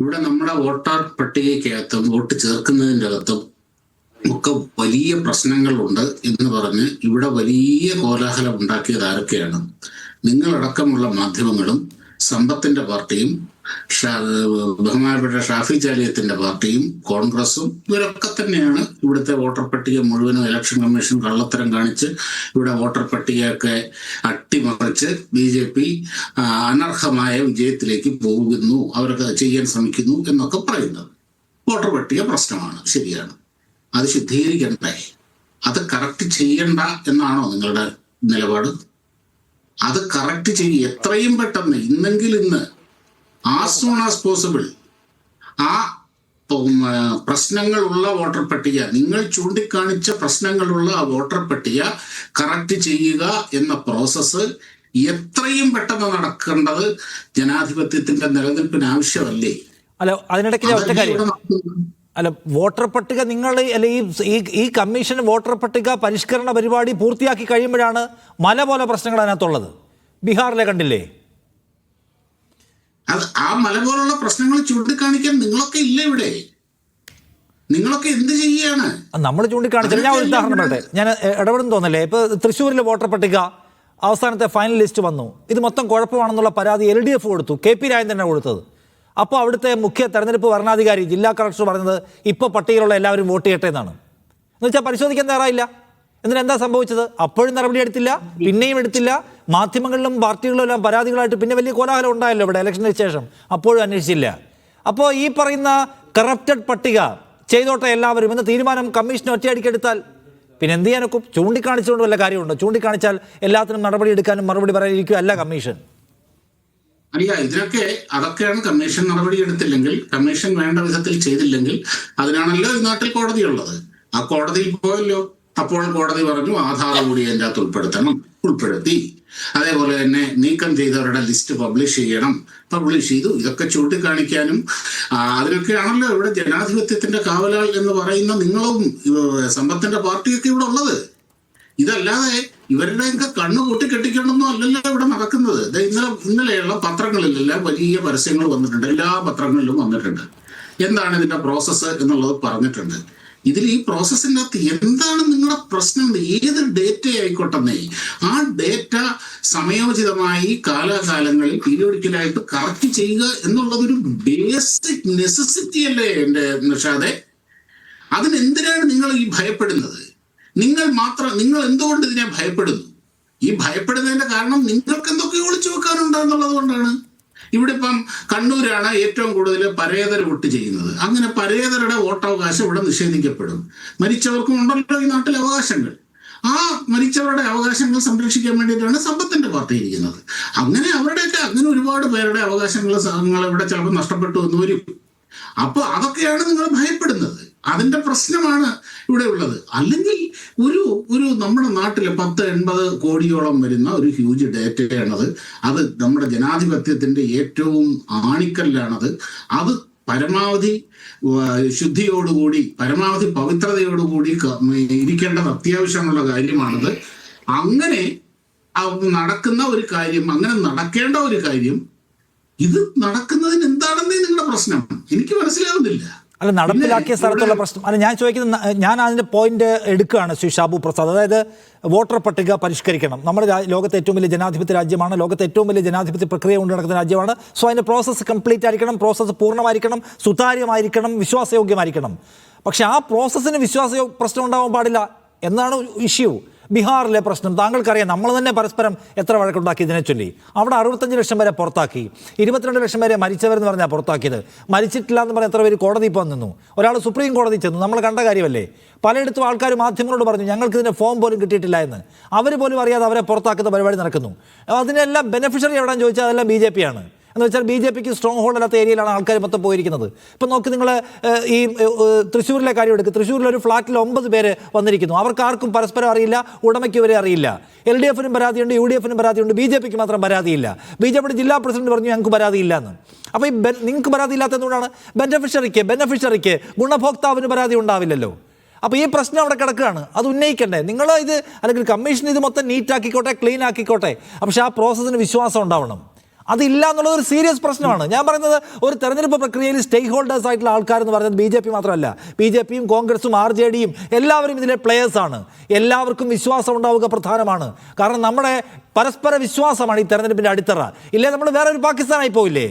ഇവിടെ നമ്മുടെ voter പട്ടികയ്ക്കകത്തും vote ചേർക്കുന്നതിന്റെ അകത്തും ഒക്കെ വലിയ പ്രശ്നങ്ങളുണ്ട് എന്ന് പറഞ്ഞ് ഇവിടെ വലിയ കോലാഹലം ഉണ്ടാക്കിയത് ആരൊക്കെയാണ്? നിങ്ങളടക്കമുള്ള മാധ്യമങ്ങളും സമ്പത്തിന്റെ പാർട്ടിയും ബഹുമാനപ്പെട്ട ഷാഫി ജാലിയത്തിന്റെ പാർട്ടിയും കോൺഗ്രസും ഇവരൊക്കെ തന്നെയാണ് ഇവിടുത്തെ വോട്ടർ പട്ടിക മുഴുവനും ഇലക്ഷൻ കമ്മീഷൻ കള്ളത്തരം കാണിച്ച് ഇവിടെ വോട്ടർ പട്ടികയൊക്കെ അട്ടിമറിച്ച് ബി ജെ പി അനർഹമായ വിജയത്തിലേക്ക് പോകുന്നു. അവരൊക്കെ ചെയ്യാൻ ശ്രമിക്കുന്നു എന്നൊക്കെ പറയുന്നത്. വോട്ടർ പട്ടിക പ്രശ്നമാണ്. ശരിയാണ്. അത് ശുദ്ധീകരിക്കണ്ടേ? അത് കറക്റ്റ് ചെയ്യണ്ട എന്നാണോ നിങ്ങളുടെ നിലപാട്? അത് കറക്റ്റ് ചെയ്യും. എത്രയും പെട്ടെന്ന്. ഇന്നെങ്കിൽ ഇന്ന്. ആസ് സൂൺ ആസ് പോസിബിൾ ആ പ്രശ്നങ്ങളുള്ള വോട്ടർ പട്ടിക നിങ്ങൾ ചൂണ്ടിക്കാണിച്ച പ്രശ്നങ്ങളുള്ള ആ വോട്ടർ പട്ടിക കറക്റ്റ് ചെയ്യുക എന്ന പ്രോസസ്സ് എത്രയും പെട്ടെന്ന് നടക്കേണ്ടത് ജനാധിപത്യത്തിന്റെ നിലനിൽപ്പിന് ആവശ്യമല്ലേ? അല്ല അതിനിടയ്ക്ക് ഒറ്റ കാര്യം? അല്ല വോട്ടർ പട്ടിക നിങ്ങൾ അല്ലെ ഈ ഈ- കമ്മീഷൻ വോട്ടർ പട്ടിക പരിഷ്കരണ പരിപാടി പൂർത്തിയാക്കി കഴിയുമ്പോഴാണ് മല പോലെ പ്രശ്നങ്ങൾ അതിനകത്തുള്ളത്. ബീഹാറിലെ കണ്ടില്ലേ? അത് ആ മല പോലുള്ള പ്രശ്നങ്ങൾ ചൂണ്ടിക്കാണിക്കാൻ നിങ്ങളൊക്കെ ഇല്ല ഇവിടെ? നിങ്ങളൊക്കെ എന്ത് ചെയ്യാണ്? നമ്മൾ ചൂണ്ടിക്കാണിച്ചില്ല ഞാൻ ഒരു ഉദാഹരണം പറയട്ടെ. ഞാൻ ഇടപെടുന്നു തോന്നല്ലേ? ഇപ്പൊ തൃശ്ശൂരിലെ വോട്ടർ പട്ടിക അവസാനത്തെ ഫൈനൽ ലിസ്റ്റ് വന്നു. ഇത് മൊത്തം കുഴപ്പമാണെന്നുള്ള പരാതി എൽ ഡി എഫ് കൊടുത്തു. കെ പി രാജൻ കൊടുത്തത്. അപ്പോൾ അവിടുത്തെ മുഖ്യ തെരഞ്ഞെടുപ്പ് വരണാധികാരി ജില്ലാ കളക്ടർ പറഞ്ഞത് ഇപ്പോൾ പട്ടികയിലുള്ള എല്ലാവരും വോട്ട് ചെയ്യട്ടെ എന്നാണ്. എന്ന് വെച്ചാൽ പരിശോധിക്കാൻ തയ്യാറായില്ല. എന്നിട്ട് എന്താ സംഭവിച്ചത്? അപ്പോഴും നടപടി എടുത്തില്ല പിന്നെയും എടുത്തില്ല. മാധ്യമങ്ങളിലും പാർട്ടികളിലും എല്ലാം പരാതികളായിട്ട് പിന്നെ വലിയ കോലാഹലം ഉണ്ടായല്ലോ ഇവിടെ ഇലക്ഷന് ശേഷം. അപ്പോഴും അന്വേഷിച്ചില്ല. അപ്പോൾ ഈ പറയുന്ന കറപ്റ്റഡ് പട്ടിക ചെയ്തോട്ടെ എല്ലാവരും എന്ന തീരുമാനം കമ്മീഷൻ ഒറ്റയടിക്കെടുത്താൽ പിന്നെ എന്ത് ചെയ്യാനൊക്കെ? ചൂണ്ടിക്കാണിച്ചുകൊണ്ട് വല്ല കാര്യമുണ്ടോ? ചൂണ്ടിക്കാണിച്ചാൽ എല്ലാത്തിനും നടപടി എടുക്കാനും മറുപടി പറയാനിരിക്കുകയല്ല കമ്മീഷൻ. അല്ല ഇതിനൊക്കെ അതൊക്കെയാണ് കമ്മീഷൻ നടപടി എടുത്തില്ലെങ്കിൽ കമ്മീഷൻ വേണ്ട വിധത്തിൽ ചെയ്തില്ലെങ്കിൽ അതിനാണല്ലോ ഈ നാട്ടിൽ കോടതിയുള്ളത്. ആ കോടതിയിൽ പോയല്ലോ. അപ്പോൾ കോടതി പറഞ്ഞു ആധാർ കൂടി അതിന്റെ അകത്ത് ഉൾപ്പെടുത്തണം ഉൾപ്പെടുത്തി. അതേപോലെ തന്നെ നീക്കം ചെയ്തവരുടെ ലിസ്റ്റ് പബ്ലിഷ് ചെയ്യണം. പബ്ലിഷ് ചെയ്തു. ഇതൊക്കെ ചൂണ്ടിക്കാണിക്കാനും അതിനൊക്കെയാണല്ലോ ഇവിടെ ജനാധിപത്യത്തിന്റെ കാവലാൾ എന്ന് പറയുന്ന നിങ്ങളും സമ്പത്തിന്റെ പാർട്ടിയൊക്കെ ഇവിടെ ഉള്ളത്. ഇതല്ലാതെ ഇവരുടെയൊക്കെ കണ്ണു കൂട്ടി കെട്ടിക്കണമെന്നോ അല്ലല്ലോ ഇവിടെ നടക്കുന്നത്. ദേ ഇന്നലെ ഇന്നലെയുള്ള പത്രങ്ങളിലെല്ലാം വലിയ പരസ്യങ്ങൾ വന്നിട്ടുണ്ട്. എല്ലാ പത്രങ്ങളിലും വന്നിട്ടുണ്ട്. എന്താണ് ഇതിന്റെ പ്രോസസ്സ് എന്നുള്ളത് പറഞ്ഞിട്ടുണ്ട്. ഇതിൽ ഈ പ്രോസസ്സിന്റെ അകത്ത് എന്താണ് നിങ്ങളുടെ പ്രശ്നം? ഏത് ഡേറ്റ ആയിക്കോട്ടെ ആ ഡേറ്റ സമയോചിതമായി കാലാകാലങ്ങളിൽ പീരിയോഡിക്കലായിട്ട് കറക്റ്റ് ചെയ്യുക എന്നുള്ളതൊരു ബേസിക് നെസസിറ്റി അല്ലേ എന്റെ നിഷാദെ? അതിനെന്തിനാണ് നിങ്ങൾ ഈ ഭയപ്പെടുന്നത്? നിങ്ങൾ മാത്രം നിങ്ങൾ എന്തുകൊണ്ട് ഇതിനെ ഭയപ്പെടുന്നു? ഈ ഭയപ്പെടുന്നതിന്റെ കാരണം നിങ്ങൾക്ക് എന്തൊക്കെ ഒളിച്ചു വെക്കാനുണ്ട് എന്നുള്ളത് കൊണ്ടാണ്. ഇവിടെ ഇപ്പം കണ്ണൂരാണ് ഏറ്റവും കൂടുതൽ പരേതർ വോട്ട് ചെയ്യുന്നത്. അങ്ങനെ പരേതരുടെ വോട്ടവകാശം ഇവിടെ നിഷേധിക്കപ്പെടും. മരിച്ചവർക്കും ഉണ്ടല്ലോ ഈ നാട്ടിലെ അവകാശങ്ങൾ. ആ മരിച്ചവരുടെ അവകാശങ്ങൾ സംരക്ഷിക്കാൻ വേണ്ടിയിട്ടാണ് സമ്പത്തിന്റെ പാർട്ടി ഇരിക്കുന്നത്. അങ്ങനെ അവരുടെയൊക്കെ അങ്ങനെ ഒരുപാട് പേരുടെ അവകാശങ്ങൾ ഇവിടെ ചിലപ്പോൾ നഷ്ടപ്പെട്ടു എന്ന് വരും. അപ്പൊ അതൊക്കെയാണ് നിങ്ങൾ ഭയപ്പെടുന്നത്. അതിന്റെ പ്രശ്നമാണ് ഇവിടെ ഉള്ളത്. അല്ലെങ്കിൽ ഒരു ഒരു നമ്മുടെ നാട്ടിലെ പത്ത് എൺപത് കോടിയോളം വരുന്ന ഒരു ഹ്യൂജ് ഡേറ്റയാണത് അത് നമ്മുടെ ജനാധിപത്യത്തിന്റെ ഏറ്റവും ആണിക്കല്ലാണത്. അത് പരമാവധി ശുദ്ധിയോടുകൂടി പരമാവധി പവിത്രതയോടുകൂടി ഇരിക്കേണ്ടത് അത്യാവശ്യമുള്ള കാര്യമാണത്. അങ്ങനെ നടക്കുന്ന ഒരു കാര്യം അങ്ങനെ നടക്കേണ്ട ഒരു കാര്യം ഇത് നടക്കുന്നതിന് എന്താണെന്നേ നിങ്ങളുടെ പ്രശ്നം. എനിക്ക് മനസ്സിലാവുന്നില്ല. അല്ല നടപ്പിലാക്കിയ സ്ഥലത്തുള്ള പ്രശ്നം. അല്ല ഞാൻ ചോദിക്കുന്നത് ഞാൻ അതിന്റെ പോയിന്റ് എടുക്കുകയാണ് ശ്രീ ഷാബു പ്രസാദ്. അതായത് വോട്ടർ പട്ടിക പരിഷ്കരിക്കണം. നമ്മുടെ ലോകത്തെ ഏറ്റവും വലിയ ജനാധിപത്യ രാജ്യമാണ് ലോകത്തെ ഏറ്റവും വലിയ ജനാധിപത്യ പ്രക്രിയ കൊണ്ട് നടക്കുന്ന രാജ്യമാണ്. സോ അതിന്റെ പ്രോസസ്സ് കംപ്ലീറ്റ് ആയിരിക്കണം പ്രോസസ്സ് പൂർണമായിരിക്കണം സുതാര്യമായിരിക്കണം വിശ്വാസയോഗ്യമായിരിക്കണം. പക്ഷെ ആ പ്രോസസ്സിന് വിശ്വാസ പ്രശ്നം ഉണ്ടാവാൻ പാടില്ല. എന്നാണ് ഇഷ്യൂ ബീഹാറിലെ പ്രശ്നം. താങ്കൾക്കറിയാം നമ്മൾ തന്നെ പരസ്പരം എത്ര വഴക്കുണ്ടാക്കി ഇതിനെ ചൊല്ലി. അവിടെ അറുപത്തഞ്ച് ലക്ഷം വരെ പുറത്താക്കി. ഇരുപത്തിരണ്ട് ലക്ഷം വരെ മരിച്ചവരെന്ന് പറഞ്ഞാൽ പുറത്താക്കിയത്. മരിച്ചിട്ടില്ല എന്ന് പറഞ്ഞാൽ എത്ര പേര് കോടതി ഇപ്പോൾ നിന്നു? ഒരാൾ സുപ്രീം കോടതി ചെന്നു. നമ്മൾ കണ്ട കാര്യമല്ലേ? പലയിടത്തും ആൾക്കാർ മാധ്യമങ്ങളോട് പറഞ്ഞു ഞങ്ങൾക്ക് ഇതിന്റെ ഫോം പോലും കിട്ടിയിട്ടില്ല എന്ന്. അവർ പോലും അറിയാതെ അവരെ പുറത്താക്കുന്ന പരിപാടി നടക്കുന്നു. അതിനെല്ലാം ബെനിഫിഷ്യറി എവിടെയാണെന്ന് ചോദിച്ചാൽ അതെല്ലാം ബി ജെ പി ആണ്. എന്ന് വെച്ചാൽ ബി ജെ പിക്ക് സ്ട്രോങ് ഹോൾഡ് അല്ലാത്ത ഏരിയയിലാണ് ആൾക്കാർ മൊത്തം പോയിരിക്കുന്നത്. ഇപ്പം നോക്കി നിങ്ങൾ ഈ തൃശ്ശൂരിലെ കാര്യം എടുക്കുക തൃശ്ശൂരിൽ ഒരു ഫ്ലാറ്റിൽ ഒമ്പത് പേര് വന്നിരിക്കുന്നു. അവർക്ക് ആർക്കും പരസ്പരം അറിയില്ല ഉടമയ്ക്ക് ഇവരെ അറിയില്ല. എൽ ഡി എഫിനും പരാതിയുണ്ട് യു ഡി എഫിനും പരാതിയുണ്ട് ബി ജെ പിക്ക് മാത്രം പരാതിയില്ല. ബി ജെ പിയുടെ ജില്ലാ പ്രസിഡന്റ് പറഞ്ഞു ഞങ്ങൾക്ക് പരാതിയില്ല എന്ന്. അപ്പോൾ ഈ നിങ്ങൾക്ക് പരാതി ഇല്ലാത്ത എന്തുകൊണ്ടാണ് ബെനഫിഷ്യറിക്ക് ബെനഫിഷ്യറിക്ക് ഗുണഭോക്താവിന് പരാതി ഉണ്ടാവില്ലല്ലോ. അപ്പോൾ ഈ പ്രശ്നം അവിടെ കിടക്കുകയാണ്. അത് ഉന്നയിക്കണ്ടേ? നിങ്ങൾ ഇത് അല്ലെങ്കിൽ കമ്മീഷൻ ഇത് മൊത്തം നീറ്റ് ആക്കിക്കോട്ടെ ക്ലീൻ ആക്കിക്കോട്ടെ പക്ഷേ ആ പ്രോസസ്സിന് വിശ്വാസം ഉണ്ടാവണം. അതില്ല എന്നുള്ളത് ഒരു സീരിയസ് പ്രശ്നമാണ്. ഞാൻ പറയുന്നത് ഒരു തെരഞ്ഞെടുപ്പ് പ്രക്രിയയിൽ സ്റ്റേക്ക് ഹോൾഡേഴ്സ് ആയിട്ടുള്ള ആൾക്കാർ എന്ന് പറയുന്നത് ബി ജെ പി മാത്രമല്ല. ബി ജെ പിയും കോൺഗ്രസും ആർ ജെ ഡിയും എല്ലാവരും ഇതിലെ പ്ലേയേഴ്സ് ആണ്. എല്ലാവർക്കും വിശ്വാസം ഉണ്ടാവുക പ്രധാനമാണ്. കാരണം നമ്മുടെ പരസ്പര വിശ്വാസമാണ് ഈ തെരഞ്ഞെടുപ്പിന്റെ അടിത്തറ. ഇല്ലേ നമ്മൾ വേറെ ഒരു പാകിസ്ഥാനായി പോയില്ലേ?